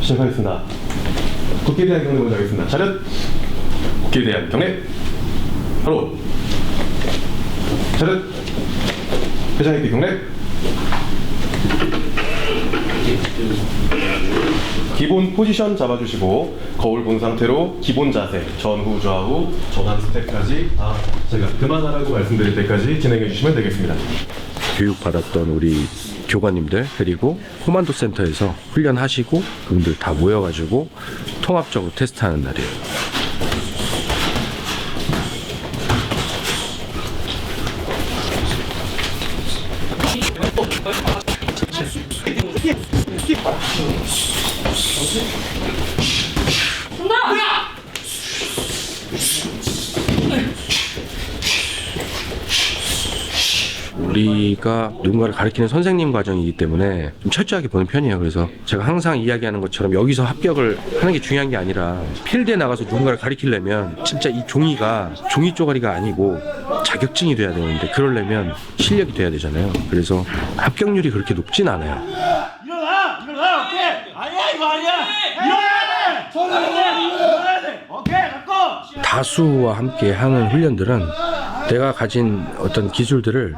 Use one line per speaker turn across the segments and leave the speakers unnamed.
시작하겠습니다. 국기에 대한 경례 먼저 하겠습니다. 차렷! 국기에 대한 경례! 바로! 차렷! 회장님께 경례! 기본 포지션 잡아주시고 거울 본 상태로 기본 자세 전후 좌우 전환 스텝까지 다 제가 그만하라고 말씀드릴 때까지 진행해 주시면 되겠습니다.
교육받았던 우리 교관님들 그리고 코만도 센터에서 훈련하시고 그분들 다 모여가지고 통합적으로 테스트하는 날이에요. 우리가 누군가를 가르치는 선생님 과정이기 때문에 좀 철저하게 보는 편이에요. 그래서 제가 항상 이야기하는 것처럼 여기서 합격을 하는 게 중요한 게 아니라 필드에 나가서 누군가를 가르치려면 진짜 이 종이가 종이 쪼가리가 아니고 자격증이 돼야 되는데 그러려면 실력이 돼야 되잖아요. 그래서 합격률이 그렇게 높진 않아요.
일어나! 일어나! 오케이! 아니야 이거 아니야! 일어나야 돼! 일어나야 돼! 오케이 갖고!
다수와 함께 하는 훈련들은 내가 가진 어떤 기술들을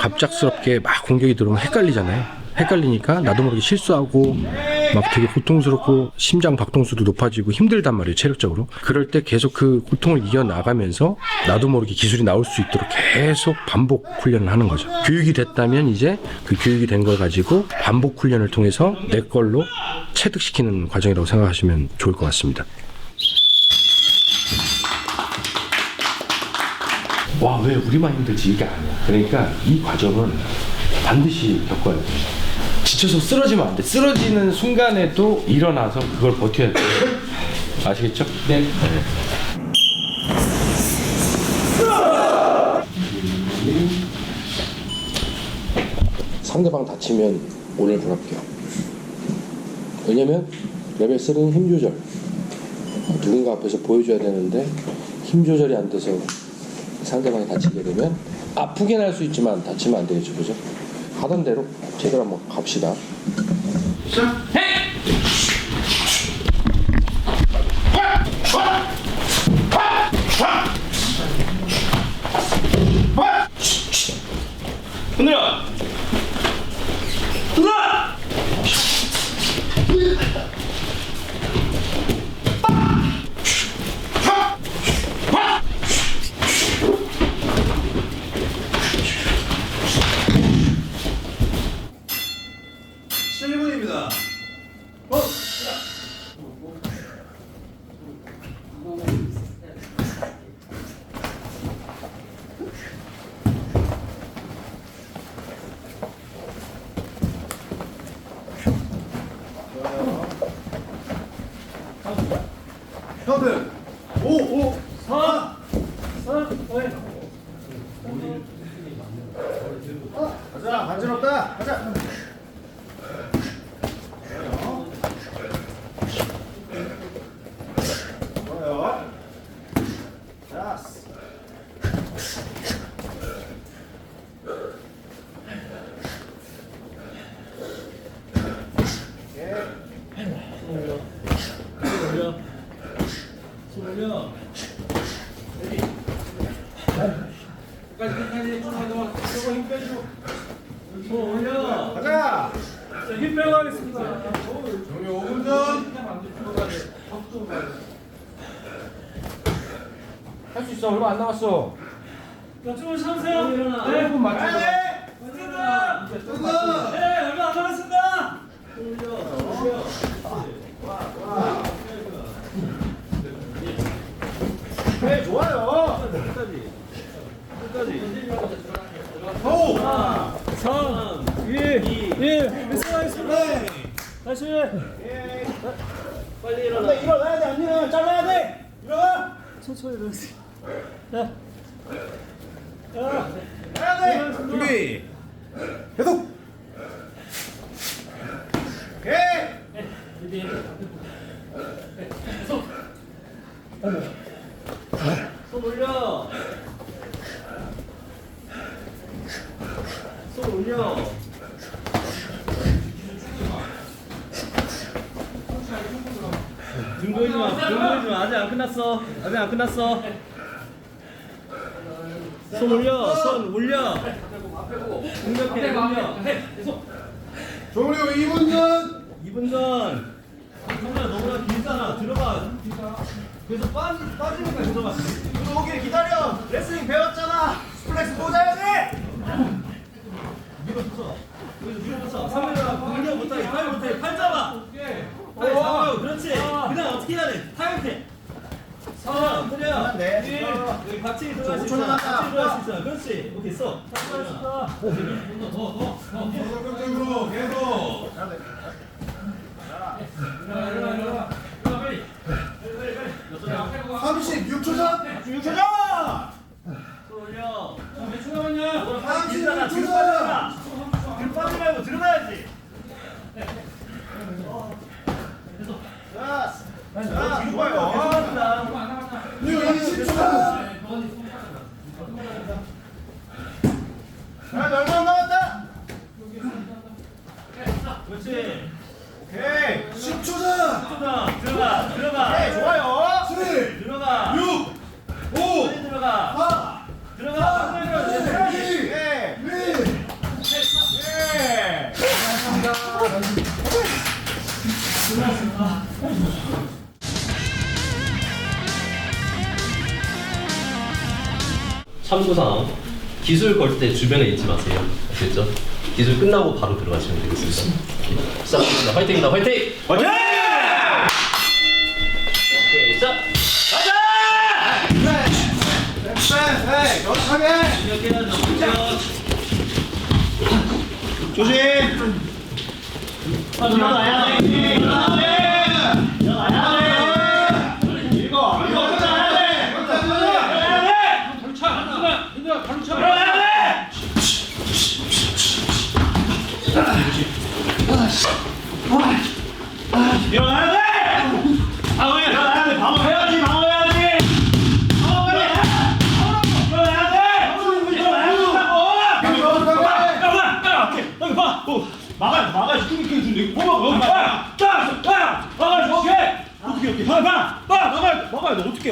갑작스럽게 막 공격이 들어오면 헷갈리잖아요. 헷갈리니까 나도 모르게 실수하고 막 되게 고통스럽고 심장 박동수도 높아지고 힘들단 말이에요, 체력적으로. 그럴 때 계속 그 고통을 이겨나가면서 나도 모르게 기술이 나올 수 있도록 계속 반복 훈련을 하는 거죠. 교육이 됐다면 이제 그 교육이 된 걸 가지고 반복 훈련을 통해서 내 걸로 체득시키는 과정이라고 생각하시면 좋을 것 같습니다. 왜 우리만 힘들지? 이게 아니야. 그러니까 이 과정을 반드시 겪어야 돼. 지쳐서 쓰러지면 안 돼. 쓰러지는 순간에도 일어나서 그걸 버텨야 돼. 아시겠죠? 네, 상대방 다치면 오늘 불합격 왜냐면 레벨 3는 힘 조절. 누군가 앞에서 보여줘야 되는데 힘 조절이 안 돼서 상대방이 다치게 되면 아프긴 할수 있지만 다치면 안 되겠죠, 그죠? 하던 대로 제대로 한번 갑시다.
흔들어!
형들 5 5 4 가자 간지럽다 가자 좋아요 자 가자
힘 빼고 하겠습니다.
정리 5분 전
있어, 얼마 안 남았어.
자, 좀만 참으세요. 네,
가야 돼
맞습니다.
뜬다
네, 얼마 안 남았습니다.
네 좋아요 오
3, 2, 1. 밀수하겠습니다. 다시. 빨리 일어나. 일어나야 돼, 안 일어나. 잘라야 돼. 일어나. 천천히 일어나세요. 자. 자.
준비 계속 오케이
손 올려. 손 올려. 등 보이지 마. 등 보이지 마. 아직 안 끝났어. 아직 안 끝났어. 손 올려. 손 올려. 공격해. 올려.
종료 2분 전
2분 전. 성민아 너무나 길잖아. 들어가. 그래서 빠지 빠지니까 들어가.
오케이 기다려 레슬링 배웠잖아 스플렉스 모자야 돼
밀어붙여. 여기서 밀어붙여. 상민아 공격 못하게 타임 못하게 팔 잡아. 팔 잡아. 그렇지. 그냥 어떻게 해야 돼? 타임 돼. 서, 그냥
네.
여기 같이 들어갈 수
오천
있어.
남았다.
같이 들어갈 수 있어. 그렇지. 오케이 써.
적
참고사항 기술 걸 때 주변에 있지 마세요. 아시겠죠? 기술 끝나고 바로 들어가시면 되겠습니다. 시작합니다. 화이팅입니다. 화이팅!
화이팅!
오케이, 시작!
네. 조심.
일어나야 돼. 일어나야 돼. 일어나야 돼.
이거, 이거 혼자 해야 돼. 혼자 해야 돼.
일어나야 돼. 일어나야 돼. 방어해. 일어나야 돼. 방어해야지. 방어해야지. 방어해. 일어나야 돼. 일어나야 된다고. 잠깐만, 야, 오케이. 여기 봐. 어, 막아, 막아. 이렇게 이렇게 준대. 봐, 봐, 봐. 딱, 딱. 막아, 오케이. 오케이, 오케이. 봐, 봐, 봐. 막아, 막아. 너 어떻게,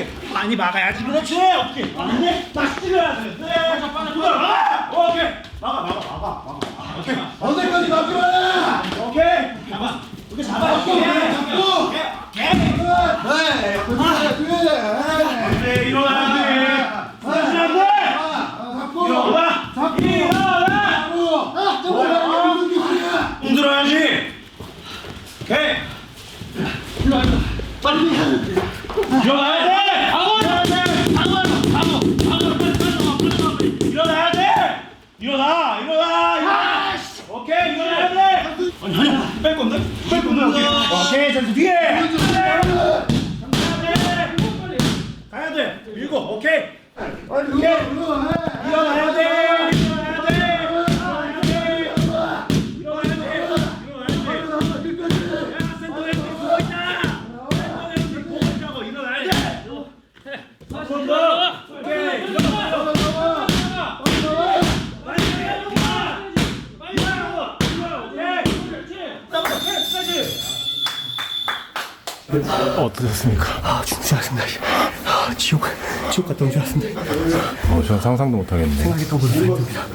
오케이. 많이 막아야지. 그렇지. 오케이. 막네. 딱 찔러야 돼. 네. 누가 막아. 오케이. 막아, 막아, 막아, 막아. 오케이.
언제까지 막기만 해?
오케이. 잡아. 이렇게 잡아.
잡고,
오케이.
잡고.
오케이.
네, 그래.
네. 다시. 일어나.
잡고.
일어나. 오케이. 빨리 일어나야 돼. 일어나. 일어나. 일어나. 오케이. 일어나야 돼. 아니 아니. 뺄 건데? 뺄 건데. 오케이. 오케이. 잠시 뒤에. 가야 돼. 밀고. 오케이.
빨리
오케이.
해.
일어나야 돼.
어떠셨습니까? 아, 죽지 않습니다. 아, 지옥, 지옥 갔다 온 줄 알았습니다. 어, 전 상상도 못하겠네. 생각이 떠버렸습니다.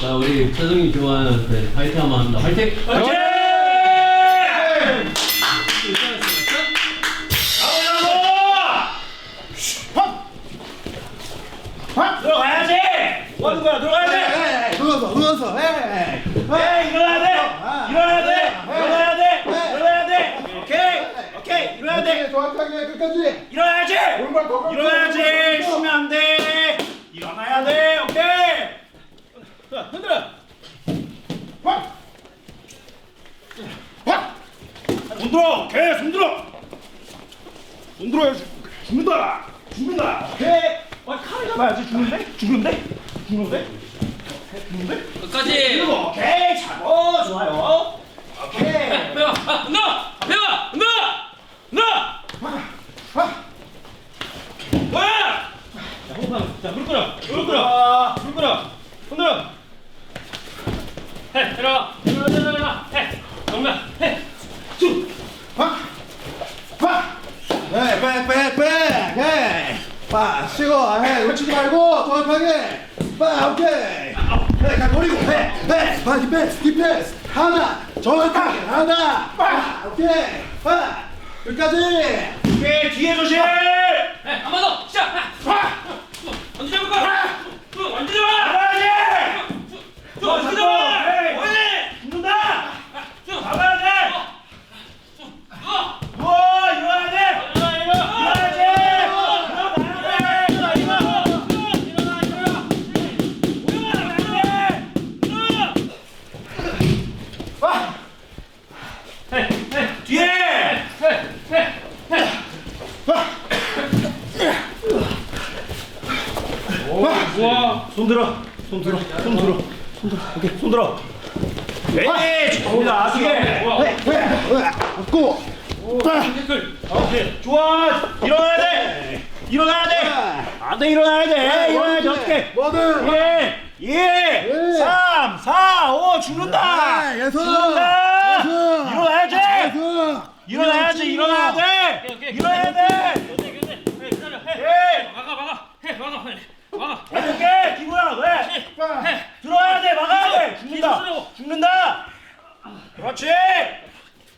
자, 우리 최성희 교환한테 화이팅 한번 합니다. 화이팅!
화이팅!
정확하게 끝까지.
일어나야지!
오른발 더
일어나야지! 쉬면 안 돼! 일어나야 돼! 오케이! 자, 흔들어!
확. 확.
손 들어! 오케이! 손 들어! 손 들어야지! 죽는다! 죽는다! 오케이! 와, 칼을 잡아야지! 죽는데? 죽는데? 죽는데? 죽는데?
끝까지!
그리고 오케이! 잡어! 좋아요! 오케이!
배워! 아! 배워! 운동! 운동!
와! 자, 호흡하고. 자, 무릎 꿇어! 무릎 꿇어! 무릎 꿇어! 흔들어! 해, 들어가. 들어가, 들어가. 해. 정면. 해. 쭉.
네, 백 백 백 네. 빠 쉬고 해 놓치지 말고 정확하게 빠 오케이 네, 가 버리고 해네 빠 디펜스 디펜스 하나 정확하게 하나 빠 오케이 빠 끝까지
오케이, 뒤에 조심. 해, 한번 더. 시작. 하. 언제 잡을 거야? 쭉, 언제 잡아? 잡아야지. 쭉, 언제 잡아? 원래 죽는다. 쭉, 잡아야 돼. 쭉, 누워. 누워, 일어나야 돼. 일어나, 일어나. 일어나야지. 일어나야 돼. 일어나, 일어나. 일어나, 일어나. 일어나, 일어나. 일어나. 해, 해, 뒤에. 해, 해, 해. 좋아. 손 들어. 손 들어. 손 들어. 손 들어. 오케이. 손 들어. 에이, 좋습니다. 아시게.
없고
오케이. 좋아. 일어나야 돼. 일어나야 돼. 안 돼, 일어나야 돼. 일어나야 돼. 어떻게?
뭐든
예, 예, 3, 4, 5 죽는다.
네, 예수
죽는다.
예수
일어나야지. 일어나야지. 일어나야 돼. 일어나야 돼. 예.
막아 막아 해 막아 해 막아
어떻게? 기구야, 왜? 들어와야 돼. 막아야 돼. 죽는다.
기술으로.
죽는다. 그렇지.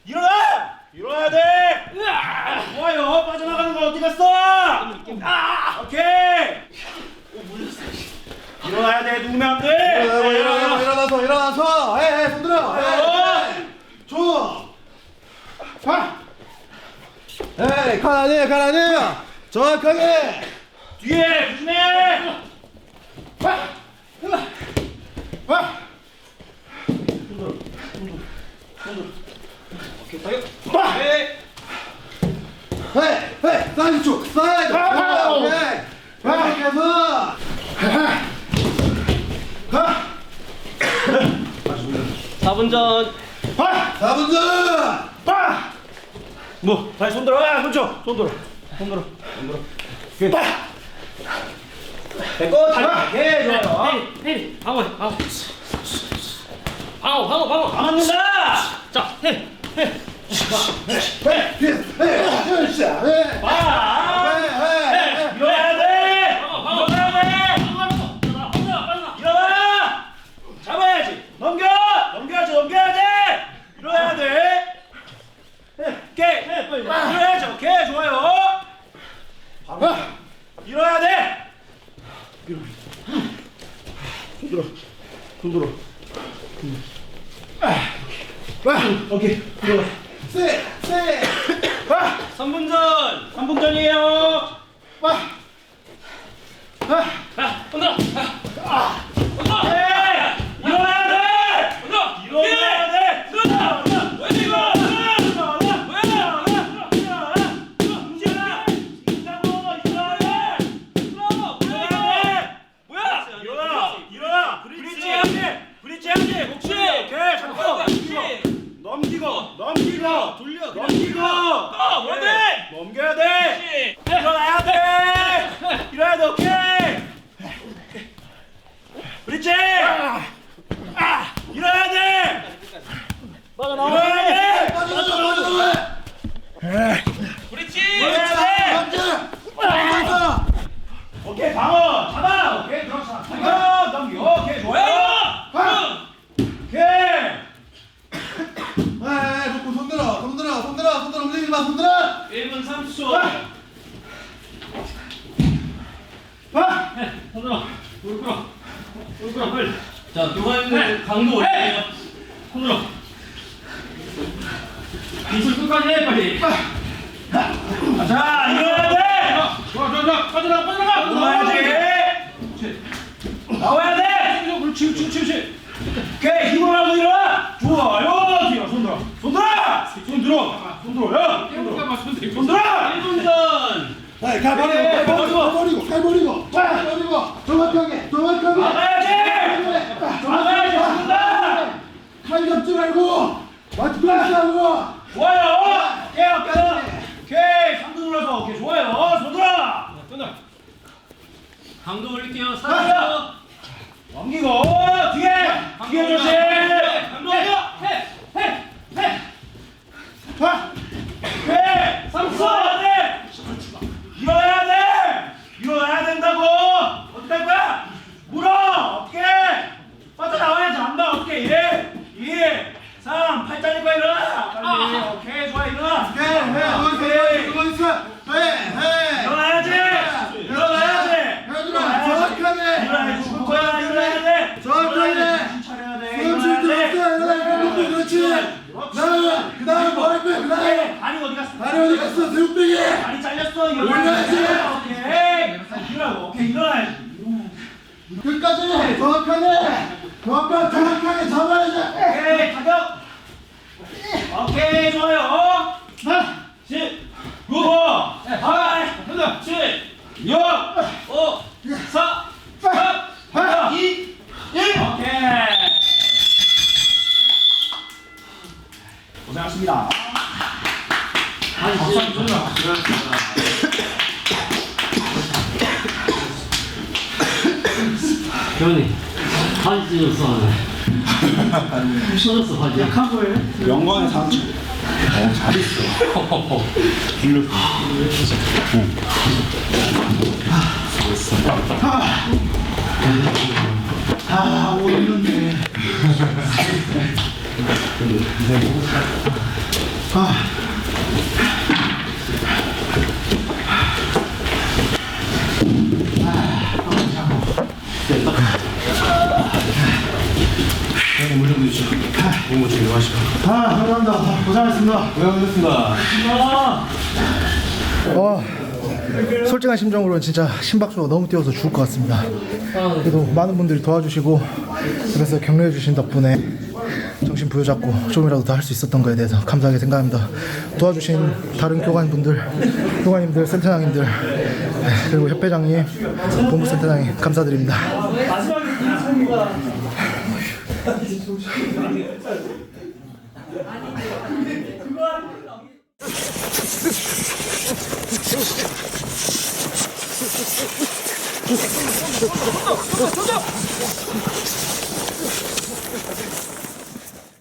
일어나. 일어나야 돼. 좋아요. 빠져나가는 거 어디 갔어? 아, 오케이. 일어나야 돼. 누우면 안 돼.
일어나, 일어나, 일어나서 일어나서 해해 손 들어 줘 파! 에이 가라니 가라니 정확하게
뒤에 조심해.
헤이 헤이 사이드 쪽! 사이드! 오케이! 계속해서 가
4분 전.
4분 전!
빠! 뭐, 다시 손 들어. 아, 그렇죠. 손 들어. 손 들어. 손 들어. 오케이. 빠! 됐고, 다시. 예, 좋아요.
헤이 헤이 방어 해 방어 방어 방어 방어
안 맞는다!
자해해
헤이 헤이 자 헤이
빠!
헤이
일어나야 돼!
방어 방어
일어나야 돼! 일어나! 잡아야지! 넘겨! 넘겨야지, 넘겨야 돼! 일어나야 돼! 오케이! 일어나야지, 오케이, 좋아요! 일어나야 돼! 손 들어. 손 들어. 오케이. 들어가.
세세
3분 전! 3분 전이에요!
온
넘기고! 돌려! 넘기고!
아, 뭐야 돼?
넘겨야 돼! 일어나야 돼! 일어나야 돼! 오케이! 브릿지! 아! 일어나야 돼! 일어나야 돼!
빠져 빠져
브릿지
일어나야 돼!
빠져
오케이 방어 잡아 오케이 그렇지 넘겨 넘겨 오케이 좋아요 오케이
에이 복부 손 들어 손 들어 손 들어 손 들어 움직이지 마손 들어
1분 30초 손들어 무릎 꿇어 무릎 꿇어 빨리
자, 교관님 강도 올릴게요.
손들어 기술 끝까지 해 빨리.
자 일어나야 돼.
좋아 좋아 좋아. 빠져나가 빠져나가.
나와야지 나와야 돼.
그렇지 그렇지 그렇지
오케이 힘을 하고 일어나. 좋아요. 뒤로 손 들어. 손 들어. 손 들어. 손 들어 야 손 들어. 손 들어
네, 가버리고, 네, 가버리고, 가버리고, 가버리고, 가버리고, 정확하게, 정확하게.
막아야지! 막아야지, 죽는다!
칼 잡지 말고, 맞추면서 하고.
좋아요! 오케이, 아까 오케이, 강도 눌러서, 오케이, 좋아요. 손들아!
끝나 강도 올릴게요, 사랑해요.
넘기고, 뒤에! 뒤에 조심!
강도 올려! 해! 해! 해! 해! 30! 이거야 돼! 이거야 된다고! 어떡할 거야? 물어! 어떻게? 빠져나와야지
안봐 어떻게? 1, 2, 3, 팔자리 거야 일어나! 빨리 아. 오케이 좋아 일어나! 네, 네, 오케이. 일어나야지! 일어나야지! 일어나야지 일어나! 정확하게. 일어나야지, 정신 차려야 일어나야 돼! 그다음에 뭐 할 거야?
그다음에 아니 어디 갔어? 다리 어디 갔어? 새우빼기! 다리 잘렸어 이거 여기까지 정확하게 정확하게 정확하게 잡아야지. 오케이 가격. 오케이 좋아요.
나 10 9 8 7 6 영광의 상처 아 감사합니다 고생하셨습니다 어, 솔직한 심정으로 진짜 심박수가 너무 뛰어서 죽을 것 같습니다. 그래도 많은 분들이 도와주시고 그래서 격려해 주신 덕분에 정신 부여잡고 좀이라도 더할수 있었던 거에 대해서 감사하게 생각합니다. 도와주신 다른 교관분들, 교관님들, 센터장님들 네, 그리고 협회장님, 본부센터장님 감사드립니다. 아니 그거 하는 건 아니. 조조